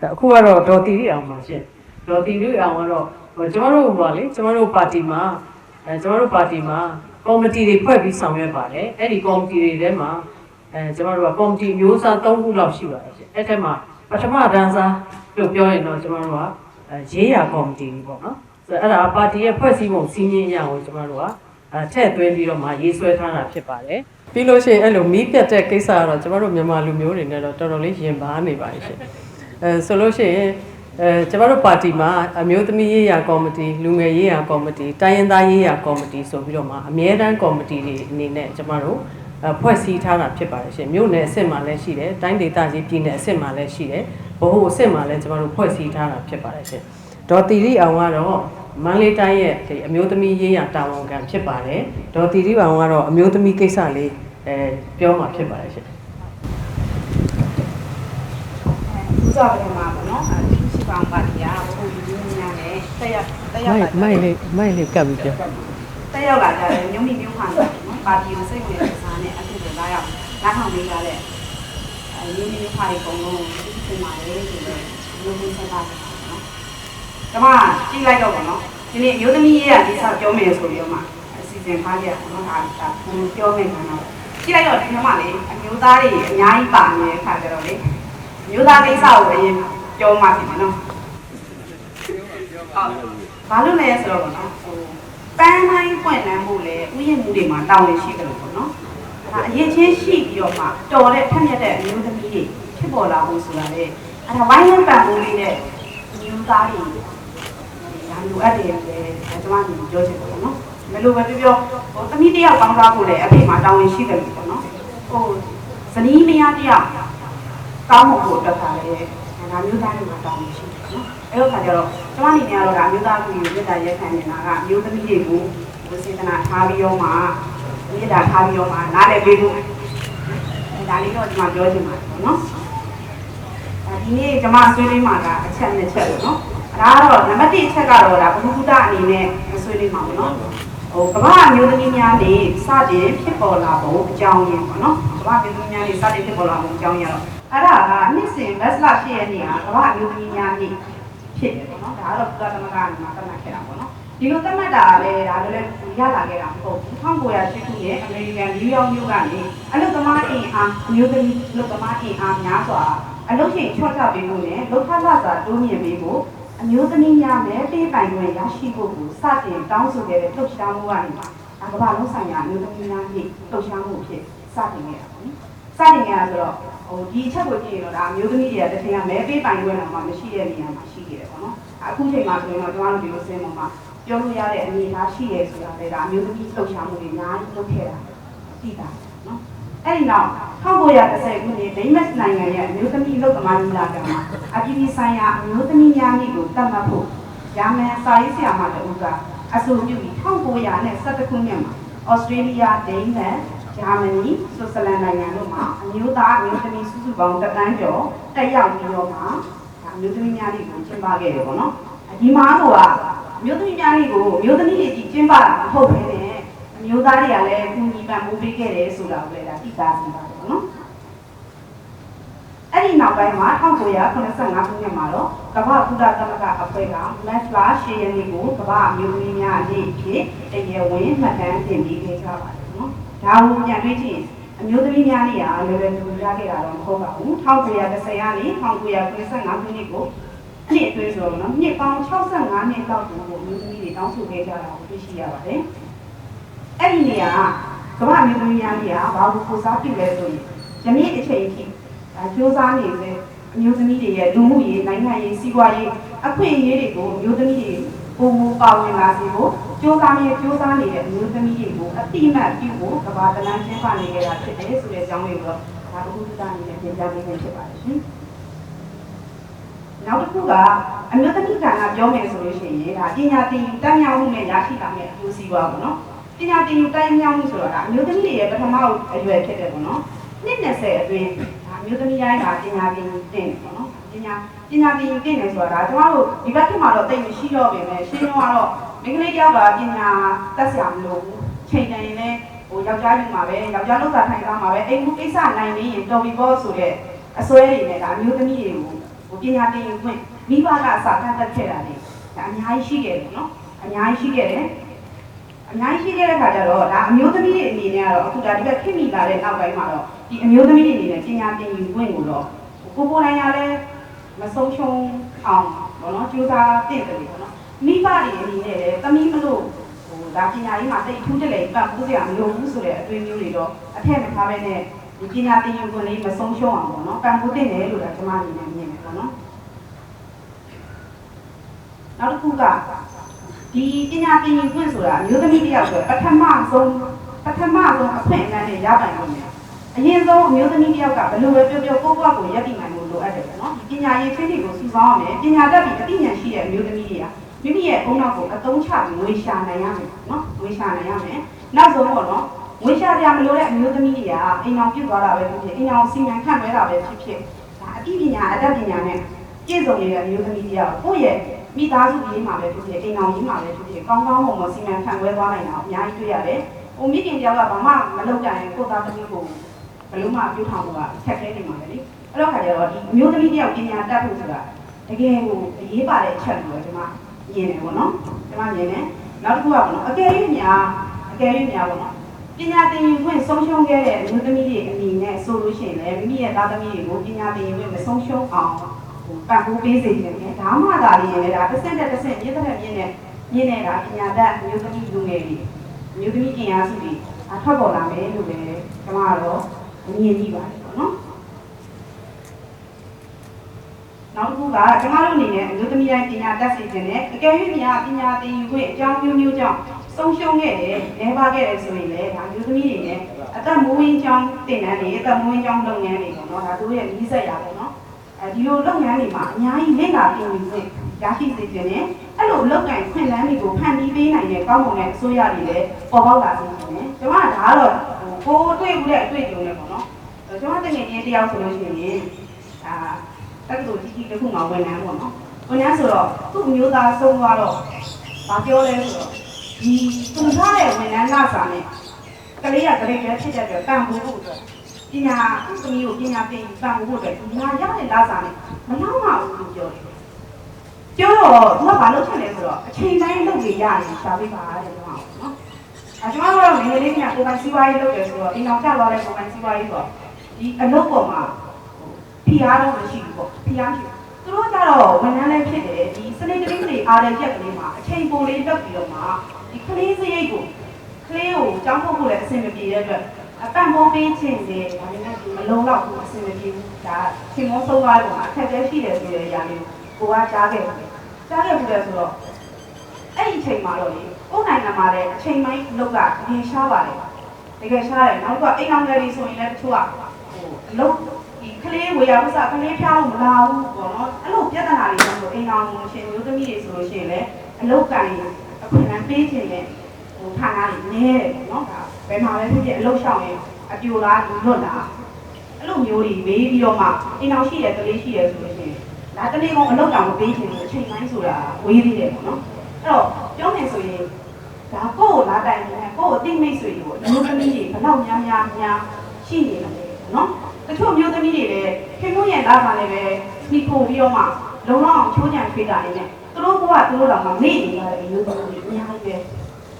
ဒါအခုကတော့ဒေါ်တီရီအောင်ပါရှင်ဒေါ်တီရီအောင်ကတော့ဟိုကျမတို့ဟိုပါလေကျမတို့ပါတီမှာအဲကျမတို့ပါတီမှာကော်မတီတွေဖွဲ့ပြီးဆောင်ရွက်ပါတယ်အဲ့ဒီကော်မတီတွေထဲမှာအဲကျမတို့ကကော်မတီမျိုးစား၃ခုလောက်ရှိပါတယ်ရှင်အဲ့ထက်မှာပထမဒန်းစားလို့ပြောရင်တော့ကျမတို့ကအဲရေးရာကော်မတီတွေပေါ့နော်ဆိုတော့အဲ့ဒါပါတီရဲ့ဖွဲ့စည်းပုံစီမင်းအရာကိုကျမတို့ကအဲထည့်သွင်းပြီးတော့မှရေးဆွဲထားတာဖြစ်ပါတယ်ပြီးလို့ရှိရင်အဲ့လိုမီးပြတ်တဲ့ကိစ္စကတော့ကျမတို့မြန်မာလူမျိုးတွေနဲ့တော့တော်တော်လေးရင်ပါနေပါရှင် အဲဆိုလို့ရှိရင်အဲကျမတို့ပါတီမှာအမျိုးသမီးရေးရာကော်မတီလူငယ်ရေးရာကော်မတီတိုင်းရင်းသားရေးရာကော်မတီဆိုပြီးတော့မှအမြဲတမ်းကော်မတီတွေအနေနဲ့ကျမတို့အဖွဲ့စည်းထားတာဖြစ်ပါတယ်ရှင်မြို့နယ်အဆင့်မှာလည်းရှိတယ်တိုင်းဒေသကြီးပြည်နယ်အဆင့်မှာလည်းရှိတယ်ဗဟိုအဆင့်မှာလည်းကျမတို့ဖွဲ့စည်းထားတာဖြစ်ပါတယ်ရှင်ဒေါ်တီရီအောင်ကတော့မန္တလေးတိုင်းရဲ့ဒီအမျိုးသမီးရေးရာတာဝန်ခံဖြစ်ပါတယ်ဒေါ်တီရီအောင်ကတော့အမျိုးသမီးကိစ္စလေးအဲပြောမှာဖြစ်ပါတယ်ရှင် ဦး စားပထမပေါ့နော်အဲဒီရှိပောင်းပါတီကဘို့လူကြီးများနဲ့တက်ရောက်တက်ရောက်မိုလာက်မိုက်လေးမိုက်လေးကပ်ပြီးပြောတက်ရောက်လာကြတယ်မြို့မိမြို့ခံတွေနော်ပါတီကိုစိတ်ဝင်စားနဲ့အခုလည်းလာရောက်လာထောင်ပေးရတဲ့အဲမြို့မိမြို့ခံတွေအကုန်လုံးသိချင်ပါတယ်ဆိုတော့မြို့မိဆက်တာနော်ကျွန်မကြည့်လိုက်တော့ပေါ့နော်ဒီနေ့မြို့သမီးရေးရဒီစားပြောမယ်ဆိုပြီးတော့မှအစီအစဉ်ထားကြရအောင်နော်ဒါဒါဘုံပြောမယ်ခံတော့ကြည့်လိုက်တော့ဒီမှာလေအမျိုးသားတွေအများကြီးပါနေတဲ့ခါကြတော့လေ မျိုးသားကိစ္စကိုအရင်ပြောမှဖြစ်မယ်နော်ဘာလို့လဲဆိုတော့ပေါ့နော်ဟိုပန်းတိုင်းပွင့်လန်းမှုလေဥယျာဉ်မှုတွေမှာတောင်းနေရှိကြလို့ပေါ့နော်ဒါအရင်ချင်းရှိပြီးတော့မှတော်တဲ့ထက်မြက်တဲ့အမျိုးသမီးတွေဖြစ်ပေါ်လာဖို့ဆိုတာလေအဲ့ဒါဝိုင်းဝန်းပံ့ပိုးလေးနဲ့မျိုးသားတွေဒါလိုအပ်တယ်လေကျွန်မညီပြောချင်တယ်ပေါ့နော်ဘယ်လိုပဲပြောပြောဟိုသမီးတယောက်ကောင်းစားဖို့လေအဖေမှာတောင်းနေရှိတယ်လို့ပေါ့နော်ဟိုဇနီးမယားတယောက် ကောင်းဖို့အတွက်ကလည်းဒါမျိုးသားတွေမှာတောင်းနေရှိတယ်နော်အဲ့တော့ခါကျတော့ကျွန်မအနေနဲ့ကတော့ဒါမျိုးသားကိုမြေတားရက်ခံနေတာကမျိုးသမီးတွေကိုဝစေတနာထားပြီးတော့မှမြေတားထားပြီးတော့မှနားလည်ပေးဖို့အဲဒါလေးတော့ကျွန်မပြောချင်ပါတယ်ပေါ့နော်ဒီနေ့ကျွန်မဆွေးနွေးမှာကအချက်နှစ်ချက်ပေါ့နော်ဒါကတော့နံပါတ်1အချက်ကတော့ဒါဘုဟုတ္တအနေနဲ့ဆွေးနွေးမှာပေါ့နော်ဟိုကမ္ဘာအမျိုးသမီးများနေစတင်ဖြစ်ပေါ်လာပုံအကြောင်းရင်းပေါ့နော်ကမ္ဘာအမျိုးသမီးများနေစတင်ဖြစ်ပေါ်လာပုံအကြောင်းရင်းတော့ အဲ့ဒါကနှစ်စဉ်မက်စလာ10ရက်နေ့ကကမ္ဘာအမျိုးသမီးများနေဖြစ်တယ်ပေါ့နော်ဒါကတော့ကုလသမဂ္ဂကနေမှာသတ်မှတ်ခဲ့တာပေါ့နော်ဒီလိုသတ်မှတ်တာလည်းဒါလည်းရလာခဲ့တာမဟုတ်ဘူး1908ခုနှစ်အမေရိကန်နယူးယောက်မြို့ကနေအလုသမားအင်အားအမျိုးသမီးအလုသမားအင်အားများစွာအလုချိန်ချော့ချပေးဖို့နဲ့လောက်ထလစာတိုးမြင့်ပေးဖို့အမျိုးသမီးများနဲ့တေးပိုင်ခွင့်ရရှိဖို့ကိုစတင်တောင်းဆိုခဲ့တဲ့လှုပ်ရှားမှုကနေမှာကမ္ဘာလုံးဆိုင်ရာအမျိုးသမီးများရဲ့လှုပ်ရှားမှုဖြစ်စတင်ခဲ့တာပေါ့နော် စတင်ခဲ့တာဆိုတော့ဟိုဒီအချက်ကိုကြည့်ရင်တော့ဒါအမျိုးသမီးတွေကတစ်ချိန်ကမဲပေးပိုင်ခွင့်တော့မှမရှိတဲ့နေရာမှာရှိခဲ့တယ်ပေါ့နော်အခုချိန်မှာဆိုရင်တော့ကျွန်တော်တို့ဒီလိုစင်းပေါ်မှာပြောလို့ရတဲ့အနေအထားရှိရဲဆိုတာလေဒါအမျိုးသမီးလှုပ်ရှားမှုတွေအများကြီးလုပ်ခဲ့တာသိတာနော်အဲ့ဒီနောက်1930ခုနှစ်ဒိမတ်နိုင်ငံရဲ့အမျိုးသမီးလုတ်သမားညီလာခံမှာအပြည်ပြည်ဆိုင်ရာအမျိုးသမီးများနေ့ကိုတတ်မှတ်ဖို့ဂျာမန်စာရေးဆရာမတဦးကအဆိုပြုပြီး1912ခုနှစ်မှာဩစတြေးလျဒိန်းမတ် ဂျာမနီဆွစ်ဇာလန်နိုင်ငံတို့မှာအမျိုးသားအမျိုးသမီးစုစုပေါင်းတသန်းကျော်တက်ရောက်ပြီးတော့မှဒါအမျိုးသမီးများနေ့ကိုကျင်းပခဲ့တယ်ပေါ့နော်ဒီမှာဆိုတာအမျိုးသမီးများနေ့ကိုအမျိုးသမီးတွေကြီးကျင်းပတာမဟုတ်ဘဲနဲ့အမျိုးသားတွေကလည်းကူညီပံ့ပိုးပေးခဲ့တယ်ဆိုတာကိုလည်းဒါသိသားစီပါတယ်ပေါ့နော်အဲ့ဒီနောက်ပိုင်းမှာ1985ခုနှစ်မှာတော့ကမ္ဘာကုလသမဂ္ဂအဖွဲ့ကမက်ဖလာရှေရနေကိုကမ္ဘာအမျိုးသမီးများအနေအဖြစ်တရားဝင်မှတ်တမ်းတင်ပြီးခဲ့ကြပါတယ်နော် ဒါကိုပြန်တွေ့ကြည့်အမျိုးသမီးများနေရာလွယ်လွယ်ကူကူရခဲ့တာတော့မဟုတ်ပါဘူး1930ကနေ1995ခုနှစ်ကိုနှစ်အတွင်းဆိုတော့နော်နှစ်ပေါင်း65နှစ်လောက်ကိုအမျိုးသမီးတွေတောင်းဆိုခဲ့ကြတာကိုတွေ့ရှိရပါတယ်အဲ့ဒီနေရာကကမ္ဘာမျိုးသမီးများကြီးကဘာလို့ကိုစားပြုလဲဆိုရင်ယနေ့အချိန်ထိဒါစူးစမ်းနေတဲ့အမျိုးသမီးတွေရဲ့လူမှုရေးနိုင်ငံရေးစီးပွားရေးအခွင့်အရေးတွေကိုအမျိုးသမီးတွေပုံမူပါဝင်လာစေဖို့ စူးစမ်းနေစူးစမ်းနေတဲ့အမျိုးသမီးတွေကိုအတိအမှတ်ပြုဖို့ကမ္ဘာတလန်းချင်းပနေကြတာဖြစ်တယ်ဆိုတဲ့အကြောင်းလေးကိုတော့ဒါဘုရားအနေနဲ့ပြင်ပြပေးခြင်းဖြစ်ပါတယ်ရှင်နောက်တစ်ခုကအမျိုးသမီးကံကပြောမယ်ဆိုလို့ရှိရင်ဒါပညာသင်ယူတတ်မြောက်မှုနဲ့ရရှိတာနဲ့အကျိုးစီးပွားပေါ့နော်ပညာသင်ယူတိုင်းမြောင်းမှုဆိုတာကအမျိုးသမီးတွေရဲ့ပထမအရွယ်ဖြစ်တယ်ပေါ့နော်နှစ်20အတွင်းဒါအမျိုးသမီးတိုင်းကပညာသင်ယူတင်တယ်ပေါ့နော်ပ ညာပညာသင်ယူတင်တယ်ဆိုတာဒါကျမတို့ဒီဘက်ထက်မှာတော့တိတ်မရှိတော့ပြင်မဲ့ရှင်းတော့ကတော့မိန်းကလေးတယောက်ကပညာတတ်ဆရာမလို့ဘူးချိန်တိုင်းလည်းဟိုယောက်ျားယူမှာပဲယောက်ျားလောက်တာထိုင်သားမှာပဲအိမ်မှုကိစ္စနိုင်နေရင်တော်ပြီပေါ့ဆိုတော့အစွဲတွေနဲ့ဒါအမျိုးသမီးတွေကိုစဟိုပညာသင်ယူခွင့်မိဘကအစာကန့်သက်ခဲ့တာလေဒါအများကြီးရှိခဲ့တယ်နော်အများကြီးရှိခဲ့တယ်အများကြီးရှိခဲ့တဲ့ခါကျတော့ဒါအမျိုးသမီးတွေအနေနဲ့ကတော့အခုဒါဒီကခင်မိလာတဲ့နောက်ပိုင်းမှာတော့ဒီအမျိုးသမီးတွေအနေနဲ့ပညာသင်ယူခွင့်ကိုတော့ကိုကိုတိုင်းကလည်း မဆုံးရှုံးအောင်ပေါ့နော်ကြိုးစားတင့်တယ်ပေါ့နော်မိဘတွေအနေနဲ့လည်းတမိမလို့ဟိုဒါပညာရေးမှာတိတ်ထူးတက်လေပတ်ဖို့စရာမလိုဘူးဆိုတဲ့အတွင်းမျိုးတွေတော့အထက်မထားဘဲနဲ့ဒီပညာသင်ယူခွင့်လေးမဆုံးရှုံးအောင်ပေါ့နော်ပံ့ပိုးတင်တယ်လို့ဒါကျွန်မအနေနဲ့မြင်တယ်ပေါ့နော်နောက်တစ်ခုကဒီပညာသင်ယူခွင့်ဆိုတာအမျိုးသမီးတယောက်ဆိုပထမဆုံးပထမဆုံးအခွင့်အရေးနဲ့ရပိုင်လို့ အရင်ဆုံးအမျိုးသမီးတစ်ယောက်ကဘယ်လိုပဲပြောပြောကိုယ့်ဘဝကိုရည်တည်နိုင်လို့လိုအပ်တယ်ပေါ့နော်ဒီပညာရေးချင်းတွေကိုစုဆောင်းရမယ်ပညာတတ်ပြီးအသိဉာဏ်ရှိတဲ့အမျိုးသမီးတွေကမိမိရဲ့ဘုံနောက်ကိုအသုံးချပြီးငွေရှာနိုင်ရမယ်နော်ငွေရှာနိုင်ရမယ်နောက်ဆုံးပေါ့နော်ငွေရှာပြမလို့တဲ့အမျိုးသမီးတွေကအိမ်အောင်ပြုတ်သွားတာပဲဖြစ်ဖြစ်အိမ်အောင်စီမံခန့်ခွဲတာပဲဖြစ်ဖြစ်ဒါအသိပညာအတတ်ပညာနဲ့ပြည့်စုံနေတဲ့အမျိုးသမီးတွေကကိုယ့်ရဲ့မိသားစုရေးမှာပဲဖြစ်ဖြစ်အိမ်အောင်ရေးမှာပဲဖြစ်ဖြစ်ကောင်းကောင်းမွန်မွန်စီမံခန့်ခွဲသွားနိုင်တာအများကြီးတွေ့ရတယ်။ဟိုမိခင်တယောက်ကဘာမှမလုပ်ကြရင်ကိုယ့်သားသမီးကို ဘယ်လိုမှပြုထောင်ဖို့ကခက်ခဲနေမှာပဲလေ။အဲ့တော့ခါကျတော့ဒီအမျိုးသမီးတယောက်ပညာတတ်ဖို့ဆိုတာတကယ်ကိုအရေးပါတဲ့အချက်လို့ကျွန်မမြင်တယ်ပေါ့နော်။ကျွန်မမြင်တယ်။နောက်တစ်ခုကပေါ့နော်အကယ်၍များအကယ်၍များပေါ့နော်ပညာသင်ယူခွင့်ဆုံးရှုံးခဲ့တဲ့အမျိုးသမီးတွေအနေနဲ့ဆိုလို့ရှိရင်လည်းမိမိရဲ့သားသမီးတွေကိုပညာသင်ယူခွင့်မဆုံးရှုံးအောင်ဟိုပံ့ပိုးပေးစေချင်တယ်။ဒါမှသာလျှင်လည်းဒါတစ်ဆင့်တက်တစ်ဆင့်မြင့်တဲ့မြင့်တဲ့မြင့်နေတာပညာတတ်အမျိုးသမီးလူငယ်တွေအမျိုးသမီးအင်အားစုတွေအထွက်ပေါ်လာမယ်လို့လည်းကျွန်မကတော့ မြင်ကြည့်ပါတယ်ပေါ့နော်။နောက်တစ်ခုကကျွန်မတို့အနေနဲ့အမျိုးသမီးတိုင်းပညာတတ်စေခြင်းနဲ့အကယ်၍များပညာသင်ယူခွင့်အကြောင်းမျိုးမျိုးကြောင့်ဆုံးရှုံးခဲ့တယ်၊လဲပါခဲ့တယ်ဆိုရင်လည်းဒါအမျိုးသမီးတွေနဲ့အသက်မွေးဝင်းကြောင်းတင်တန်းတွေအသက်မွေးဝင်းကြောင်းလုပ်ငန်းတွေပေါ့နော်ဒါတို့ရဲ့နီးစပ်ရပေါ့နော်အဲဒီလိုလုပ်ငန်းတွေမှာအများကြီးလက်လာတင်ယူခွင့်ရရှိစေခြင်းနဲ့အဲ့လိုလုပ်ကင်ခွင့်လန်းတွေကိုဖန်တီးပေးနိုင်တဲ့ကောင်းမွန်တဲ့အစိုးရတွေလည်းပေါ်ပေါက်လာစေခြင်းနဲ့ကျွန်မကဒါကတော့ဟို ကိုတွေ့ဘူးတဲ့အတွေ့အကြုံတွေပေါ့နော်ကျွန်မတကယ်ချင်းတယောက်ဆိုလို့ရှိရင်ဒါတက္ကသိုလ်ကြီးကြီးတစ်ခုမှာဝန်ထမ်းပေါ့နော်ဝန်ထမ်းဆိုတော့သူ့အမျိုးသားဆုံးသွားတော့မပြောလဲဆိုတော့ဒီသူထားတဲ့ဝန်ထမ်းလာစာနဲ့ကလေးကတရေပဲဖြစ်တဲ့အတွက်တန်ဖိုးဖို့အတွက်ပညာသူ့သမီးကိုပညာသင်တန်ဖိုးဖို့အတွက်ဒီမှာရတဲ့လာစာနဲ့မလောက်ပါဘူးလို့ပြောတယ်ပြောတော့သူကဘာလုပ်ချင်လဲဆိုတော့အချိန်တိုင်းလုပ်ကြရတယ်ရှားပေးပါတဲ့ကျွန်တော်နော် အဲကျွန်တော်ကတော့ငယ်လေးကကိုယ်ပိုင်စီးပွားရေးလုပ်တယ်ဆိုတော့အိမ်အောင်ကျသွားတဲ့ကိုယ်ပိုင်စီးပွားရေးဆိုတော့ဒီအလုပ်ပေါ်မှာဖိအားတော့မရှိဘူးပေါ့ဖိအားရှိတယ်သူတို့ကြတော့ဝန်ထမ်းလည်းဖြစ်တယ်ဒီစနေကလေးတွေအားတဲ့ရက်ကလေးမှာအချိန်ပိုလေးတက်ပြီးတော့မှဒီကလေးစရိတ်ကိုကလေးကိုကြောင်းဖို့ဖို့လည်းအဆင်မပြေတဲ့အတွက်အပန့်မိုးပေးခြင်းတွေဒါပေမဲ့ဒီမလုံးတော့ဘူးအဆင်မပြေဘူးဒါချိန်မိုးဆုံးသွားတဲ့ပုံမှာအခက်အခဲရှိတယ်ဆိုတဲ့အရာမျိုးကိုကကြားခဲ့တယ်ကြားခဲ့ဘူးလေဆိုတော့အဲ့ဒီအချိန်မှာတော့လေ ကိုယ်နိုင်ငံမှာလည်းအချိန်ပိုင်းလောက်ကတကယ်ရှားပါတယ်တကယ်ရှားတယ်နောက်တော့အိမ်အောင်ငယ်တွေဆိုရင်လည်းတချို့ကဟိုအလုပ်ဒီကလေးဝေယဝစကလေးဖျားလို့မလာဘူးပေါ့နော်အဲ့လိုပြဿနာတွေဆိုအိမ်အောင်ရှင်မျိုးသမီးတွေဆိုလို့ရှိရင်လည်းအလုပ်ကံအခွင့်အလမ်းပေးခြင်းနဲ့ဟိုဌာနတွေနည်းတယ်ပေါ့နော်ဒါဘယ်မှာပဲဖြစ်ဖြစ်အလုပ်ရှောင်ရင်အပြိုလားဒီလွတ်လားအဲ့လိုမျိုးတွေမေးပြီးတော့မှအိမ်အောင်ရှိတယ်ကလေးရှိတယ်ဆိုလို့ရှိရင်ဒါတနေ့ကောင်အလုပ်တောင်မပေးခြင်းဘူးအချိန်တိုင်းဆိုတာဝေးသေးတယ်ပေါ့နော်အဲ့တော့ပြောမယ်ဆိုရင် ဒါကိုယ့်ကိုလာတိုင်နေကိုယ့်ကိုအသိမိတ်ဆွေတွေကိုအမျိုးသမီးတွေဘယ်တော့များများများရှိနေတယ်နော်တချို့မျိုးသမီးတွေလည်းခင်ဗျရဲ့သားကလည်းပဲမိဖို့ပြီးတော့မှလုံလောက်အောင်ချိုးချံဖေးတာနေနဲ့သူတို့ဘဝသူတို့တော့မမေ့နေကြတဲ့မျိုးသမီးတွေအများကြီးပဲ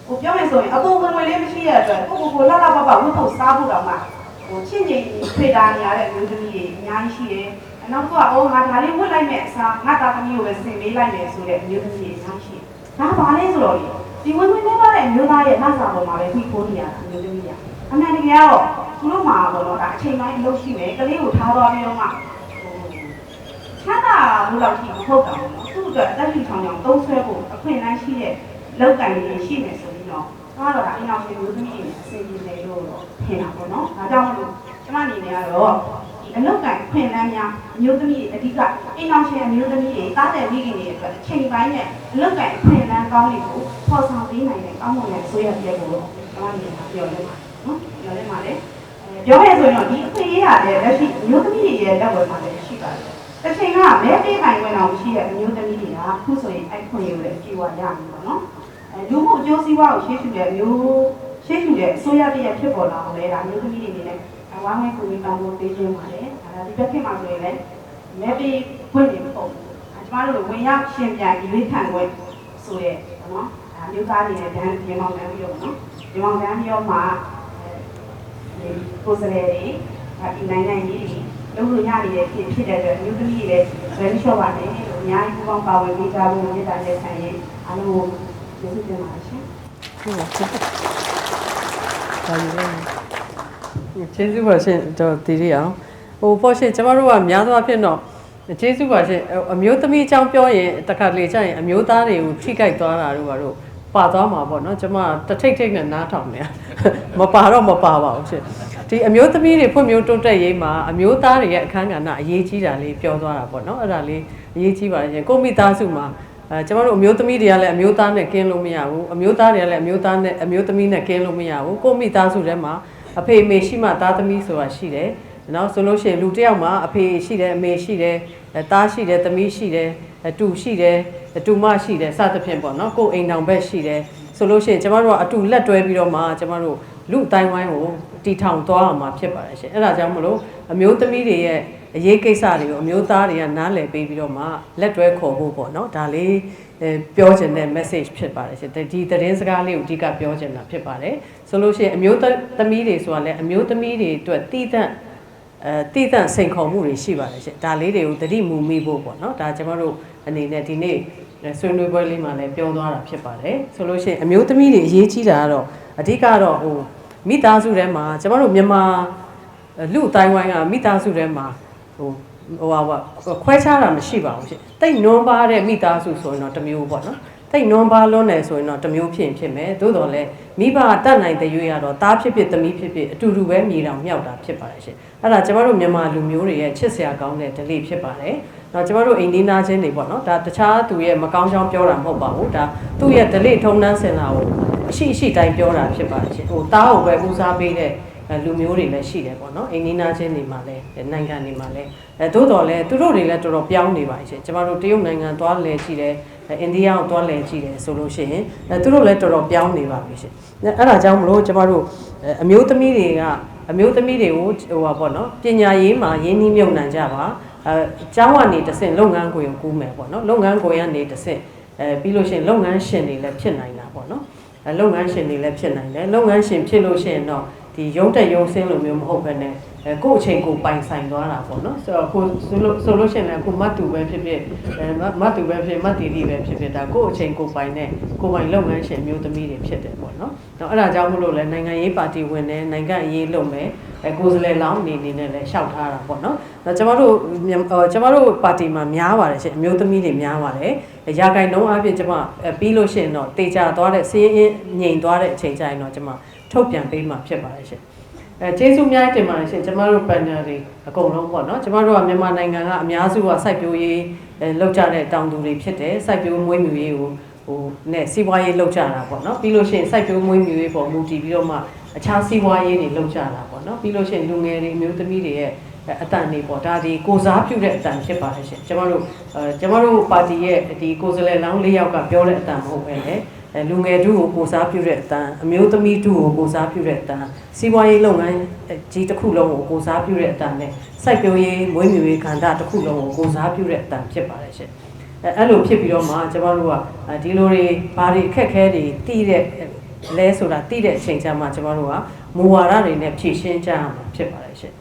ဟိုပြောမယ်ဆိုရင်အကူဝင်ဝင်လေးမရှိတဲ့အတွက်ကိုကိုကိုလှလှပပဝတ်ဖို့စားဖို့တော့မှဟိုချင်းချင်းဖေးတာနေရတဲ့မျိုးသမီးတွေအများကြီးရှိတယ်အနောက်ကအော်ငါဒါလေးဝတ်လိုက်မဲ့အစားငါသားသမီးကိုပဲဆင်ပေးလိုက်မယ်ဆိုတဲ့မျိုးသမီးတွေအများကြီးရှိတယ်ဒါဘာလဲဆိုတော့ ဒီဝင်ဝင်လေးပါတဲ့မျိုးသားရဲ့နှစာပေါ်မှာပဲပြီးခိုးနေရတာမျိုးသမီးတွေအမှန်တကယ်ကတော့သူတို့မှာပေါ့နော်ဒါအချိန်တိုင်းအလုပ်ရှိမယ်ကလေးကိုထားသွားပြီးတော့မှဟိုချမ်းသာဘူးလောက်ရှိမဟုတ်တာပေါ့နော်သူ့အတွက်တက်ရှိဆောင်အောင်သုံးဆွဲဖို့အခွင့်အလမ်းရှိတဲ့လောက်ကံတွေရှိမယ်ဆိုပြီးတော့တော့တော့ဒါအင်အောင်ရှင်မျိုးသမီးတွေအစီအစဉ်တွေလို့ထင်တာပေါ့နော်ဒါကြောင့်မလို့ကျမအနေနဲ့ကတော့ဒီ အလောက်ကံခွင့်လန်းများအမျိုးသမီးတွေအဓိကအင်အောင်ရှင်အမျိုးသမီးတွေတားတဲ့မိခင်တွေအတွက်အချိန်ပိုင်းနဲ့အလောက်ကံခွင့်လန်းကောင်းတွေကိုပေါ်ဆောင်ပေးနိုင်တဲ့ကောင်းမွန်တဲ့ဆွေးရတဲ့ကိုကျမအနေနဲ့ပြောလဲပါနော်ပြောလဲပါလေပြောရဆိုရင်တော့ဒီအခွင့်အရေးရတယ်လက်ရှိအမျိုးသမီးတွေရဲ့လက်ဝဲမှာလည်းရှိပါတယ်။တစ်ချိန်ကမဲပေးပိုင်ခွင့်တော်ရှိတဲ့အမျိုးသမီးတွေကအခုဆိုရင်အဲ့ခွင့်အရေးကိုလည်းအကြည့်ဝရပြီပေါ့နော်။အဲလူမှုအကျိုးစီးပွားကိုရှေ့ရှုတဲ့မျိုးရှေ့ရှုတဲ့အစိုးရတည်းဖြစ်ပေါ်လာအောင်လဲဒါအမျိုးသမီးတွေအနေနဲ့ ဝမ်းဝဲကူညီပံ့ပိုးပေးခြင်းပါလေ။ဒါဒီဘက်ခေတ်မှာဆိုရင်လည်းမဲပေးဖွင့်နေပုံအဲကျမတို့ဝင်ရောက်ရှင်ပြန်ဒီလေးခံခွင့်ဆိုရဲနော်ဒါမျိုးသားတွေနဲ့ဒန်းပြင်မောင်းတန်းပြီးတော့နော်ပြင်မောင်းတန်းပြီးတော့မှကိုယ်စလဲတွေဒီနိုင်ငံကြီးတွေလုံးလို့ရနေတဲ့ဖြစ်ဖြစ်တဲ့အတွက်မျိုးသမီးတွေလည်းဗရန်ရှော့ပါတယ်လို့အများကြီးပူပေါင်းပါဝင်ပေးကြဖို့မြစ်တာနဲ့ဆိုင်ရင်အားလုံးကိုကျေးဇူးတင်ပါတယ်ရှင်ဟုတ်ပါဘူးဒါယူလိုက် ကျေးဇူးပါရှင်တော့တည်ရအောင်ဟိုပေါ့ရှင်ကျမတို့ကများသောအားဖြင့်တော့ကျေးဇူးပါရှင်အမျိုးသမီးအကြောင်းပြောရင်တခါလေကြာရင်အမျိုးသားတွေကိုထိခိုက်သွားတာတို့ကတော့ပါသွားမှာပေါ့နော်ကျမတထိတ်ထိတ်နဲ့နားထောင်နေမပါတော့မပါပါဘူးရှင်ဒီအမျိုးသမီးတွေဖွံ့ဖြိုးတိုးတက်ရေးမှာအမျိုးသားတွေရဲ့အခန်းကဏ္ဍအရေးကြီးတာလေးပြောသွားတာပေါ့နော်အဲ့ဒါလေးအရေးကြီးပါတယ်ရှင်ကိုမိသားစုမှာအဲကျမတို့အမျိုးသမီးတွေကလည်းအမျိုးသားနဲ့ကင်းလို့မရဘူးအမျိုးသားတွေကလည်းအမျိုးသားနဲ့အမျိုးသမီးနဲ့ကင်းလို့မရဘူးကိုယ့်မိသားစုထဲမှာ အဖေအမေရှိမှသားသမီးဆိုတာရှိတယ်နော်ဆိုလို့ရှိရင်လူတစ်ယောက်မှာအဖေရှိတယ်အမေရှိတယ်အဲသားရှိတယ်သမီးရှိတယ်အတူရှိတယ်အတူမရှိတယ်စသဖြင့်ပေါ့နော်ကိုယ်အိမ်တောင်ဘက်ရှိတယ်ဆိုလို့ရှိရင်ကျမတို့ကအတူလက်တွဲပြီးတော့မှကျမတို့လူအတိုင်းဝိုင်းကိုတီထောင်သွားအောင်မှာဖြစ်ပါတယ်ရှင်အဲ့ဒါကြောင့်မလို့အမျိုးသမီးတွေရဲ့ အရေးကိစ္စတွေကိုအမျိုးသားတွေကနားလည်ပေးပြီးတော့မှလက်တွဲခေါ်ဖို့ပေါ့နော်ဒါလေးအဲပြောချင်တဲ့ message ဖြစ်ပါတယ်ရှင်ဒီသတင်းစကားလေးကိုအဓိကပြောချင်တာဖြစ်ပါတယ်ဆိုလို့ရှိရင်အမျိုးသမီးတွေဆိုတာလည်းအမျိုးသမီးတွေအတွက်တည်တံ့အဲတည်တံ့စိန်ခေါ်မှုတွေရှိပါတယ်ရှင်ဒါလေးတွေကိုသတိမူမိဖို့ပေါ့နော်ဒါကျွန်တော်တို့အနေနဲ့ဒီနေ့ဆွေးနွေးပွဲလေးမှာလည်းပြောသွားတာဖြစ်ပါတယ်ဆိုလို့ရှိရင်အမျိုးသမီးတွေအရေးကြီးတာကတော့အဓိကတော့ဟိုမိသားစုထဲမှာကျွန်တော်တို့မြန်မာလူအတိုင်းဝိုင်းကမိသားစုထဲမှာ ဟိုဟိုဟာခွဲခြားတာမရှိပါဘူးရှင်တိတ်နွမ်းပါတဲ့မိသားစုဆိုရင်တော့တစ်မျိုးပေါ့နော်တိတ်နွမ်းပါလွန်းတယ်ဆိုရင်တော့တစ်မျိုးဖြစ်ရင်ဖြစ်မယ်သို့တော်လည်းမိဘတတ်နိုင်တဲ့ရွေးရတော့သားဖြစ်ဖြစ်သမီးဖြစ်ဖြစ်အတူတူပဲမြေတောင်မြောက်တာဖြစ်ပါတယ်ရှင်အဲ့ဒါကျမတို့မြန်မာလူမျိုးတွေရဲ့ချစ်စရာကောင်းတဲ့ဓလေ့ဖြစ်ပါတယ်တော့ကျမတို့အိမ်ဒီနာချင်းတွေပေါ့နော်ဒါတခြားသူရဲ့မကောင်းကြောင်းပြောတာမဟုတ်ပါဘူးဒါသူ့ရဲ့ဓလေ့ထုံးတမ်းစင်လာကိုအရှိအရှိတိုင်းပြောတာဖြစ်ပါတယ်ရှင်ဟိုသားကိုပဲဦးစားပေးတဲ့အဲ လူမျိုးတွေလည်းရှိတယ်ပေါ့နော်အိမ်နီးနားချင်းတွေမှာလည်းနိုင်ငံတွေမှာလည်းအဲသို့တော်လည်းသူတို့တွေလည်းတော်တော်ပြောင်းနေပါရှင်ကျမတို့တရုတ်နိုင်ငံသွားလဲကြည့်တယ်အိန္ဒိယကိုသွားလဲကြည့်တယ်ဆိုလို့ရှိရင်အဲသူတို့လည်းတော်တော်ပြောင်းနေပါပြီရှင်အဲ့ဒါကြောင့်မလို့ကျမတို့အမျိုးသမီးတွေကအမျိုးသမီးတွေကိုဟိုပါပေါ့နော်ပညာရေးမှာရင်းနှီးမြှုပ်နှံကြပါအဲကျောင်းကနေတဆင့်လုပ်ငန်းခွင်ကိုကူးမယ်ပေါ့နော်လုပ်ငန်းခွင်ကနေတဆင့်အဲပြီးလို့ရှိရင်လုပ်ငန်းရှင်တွေလည်းဖြစ်နိုင်တာပေါ့နော်အဲလုပ်ငန်းရှင်တွေလည်းဖြစ်နိုင်တယ်လုပ်ငန်းရှင်ဖြစ်လို့ရှိရင်တော့ ဒီရုံးတက်ရုံးဆင်းလိုမျိုးမဟုတ်ဘဲနဲ့အဲကိုယ့်အချိန်ကိုပိုင်ဆိုင်သွားတာပေါ့နော်ဆိုတော့ကိုဆိုလို့ဆိုလို့ရှိရင်လည်းကိုမတ်တူပဲဖြစ်ဖြစ်အဲမတ်တူပဲဖြစ်မတ်တီတီပဲဖြစ်ဖြစ်ဒါကိုယ့်အချိန်ကိုပိုင်တဲ့ကိုပိုင်လုပ်ငန်းရှင်မျိုးသမီးတွေဖြစ်တယ်ပေါ့နော်တော့အဲ့ဒါကြောင့်မလို့လဲနိုင်ငံရေးပါတီဝင်တယ်နိုင်ငံရေးလုပ်မယ်အဲကိုယ်စားလှယ်လောင်းနေနေနဲ့လည်းရှောက်ထားတာပေါ့နော်တော့ကျမတို့ကျမတို့ပါတီမှာများပါတယ်ရှင်အမျိုးသမီးတွေများပါတယ်ရာဂိုင်နှုံးအပြင်ကျမပြီးလို့ရှိရင်တော့တေချာသွားတဲ့စီးရင်ငြိမ်သွားတဲ့အချိန်ကျရင်တော့ကျမ ထုတ်ပြန်ပေးမှာဖြစ်ပါတယ်ရှင်အဲကျေးဇူးများတင်ပါတယ်ရှင်ကျမတို့ panel တွေအကုန်လုံးပေါ့နော်ကျမတို့ကမြန်မာနိုင်ငံကအများစုကစိုက်ပျိုးရေးလောက်ကြတဲ့တောင်သူတွေဖြစ်တယ်စိုက်ပျိုးမွေးမြူရေးကိုဟိုနဲ့စီးပွားရေးလောက်ကြတာပေါ့နော်ပြီးလို့ရှိရင်စိုက်ပျိုးမွေးမြူရေးပေါ်မူတည်ပြီးတော့မှအခြားစီးပွားရေးတွေလောက်ကြတာပေါ့နော်ပြီးလို့ရှိရင်လူငယ်တွေမျိုးသမီးတွေရဲ့အတန်နေပေါ့ဒါဒီကိုစားပြုတဲ့အတန်ဖြစ်ပါတယ်ရှင်ကျမတို့အဲကျမတို့ပါတီရဲ့ဒီကိုယ်စားလှယ်လောင်း၄ယောက်ကပြောတဲ့အတန်မဟုတ်ပဲလေ အဲလူငယ်တို့ကိုကိုစားပြုတဲ့အတန်အမျိုးသမီးတို့ကိုကိုစားပြုတဲ့အတန်စီးပွားရေးလုပ်ငန်းကြီးတစ်ခုလုံးကိုကိုစားပြုတဲ့အတန်နဲ့စိုက်ပျိုးရေးမွေးမြူရေးကဏ္ဍတစ်ခုလုံးကိုကိုစားပြုတဲ့အတန်ဖြစ်ပါတယ်ရှင်အဲအဲ့လိုဖြစ်ပြီးတော့မှကျမတို့ကဒီလိုတွေဘာတွေအခက်အခဲတွေတည်တဲ့လဲဆိုတာတည်တဲ့အချိန်ကျမှကျမတို့ကမူဝါဒတွေနဲ့ဖြည့်ရှင်းကြရမှာဖြစ်ပါတယ်ရှင်